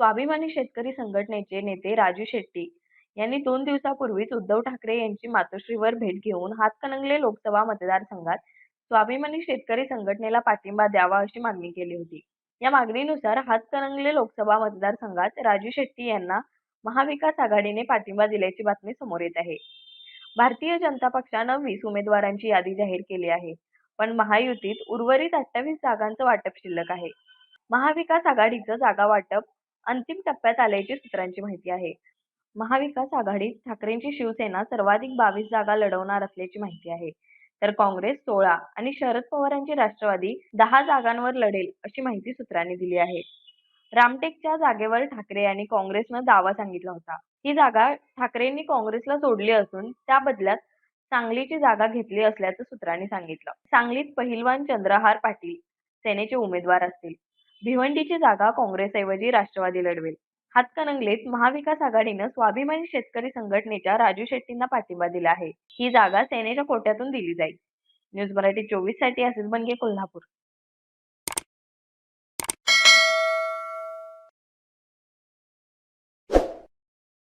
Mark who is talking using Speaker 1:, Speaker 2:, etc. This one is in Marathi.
Speaker 1: स्वाभिमानी शेतकरी संघटनेचे नेते राजू शेट्टी यांनी दोन दिवसापूर्वीच उद्धव ठाकरे यांची मातोश्रीवर भेट घेऊन हातकणंगले लोकसभा मतदारसंघात स्वाभिमानी शेतकरी संघटनेला पाठिंबा द्यावा अशी मागणी केली होती. या मागणीनुसार हातकणंगले लोकसभा मतदारसंघात राजू शेट्टी यांना महाविकास आघाडीने पाठिंबा दिल्याची बातमी समोर येत आहे. भारतीय जनता पक्षानं वीस उमेदवारांची यादी जाहीर केली आहे पण महायुतीत उर्वरित अठ्ठावीस जागांचं वाटप शिल्लक आहे. महाविकास आघाडीचं जागा वाटप अंतिम टप्प्यात आल्याची सूत्रांची माहिती आहे. महाविकास आघाडीत ठाकरेंची शिवसेना सर्वाधिक बावीस जागा लढवणार असल्याची माहिती आहे. तर काँग्रेस सोळा आणि शरद पवारांची राष्ट्रवादी दहा जागांवर लढेल अशी माहिती सूत्रांनी दिली आहे. रामटेकच्या जागेवर ठाकरे यांनी काँग्रेसनं दावा सांगितला होता. ही जागा ठाकरेंनी काँग्रेसला सोडली असून त्या बदल्यात सांगलीची जागा घेतली असल्याचं सूत्रांनी सांगितलं. सांगलीत पहिलवान चंद्रहार पाटील सेनेचे उमेदवार असतील. भिवंडीची जागा काँग्रेसऐवजी राष्ट्रवादी लढवेल. हातकणंगलेत महाविकास आघाडीनं स्वाभिमानी शेतकरी संघटनेच्या राजू शेट्टींना पाठिंबा दिला आहे. ही जागा सेनेच्या कोट्यातून दिली जाईल. न्यूज मराठी चोवीससाठी आशिष बनगे कोल्हापूर.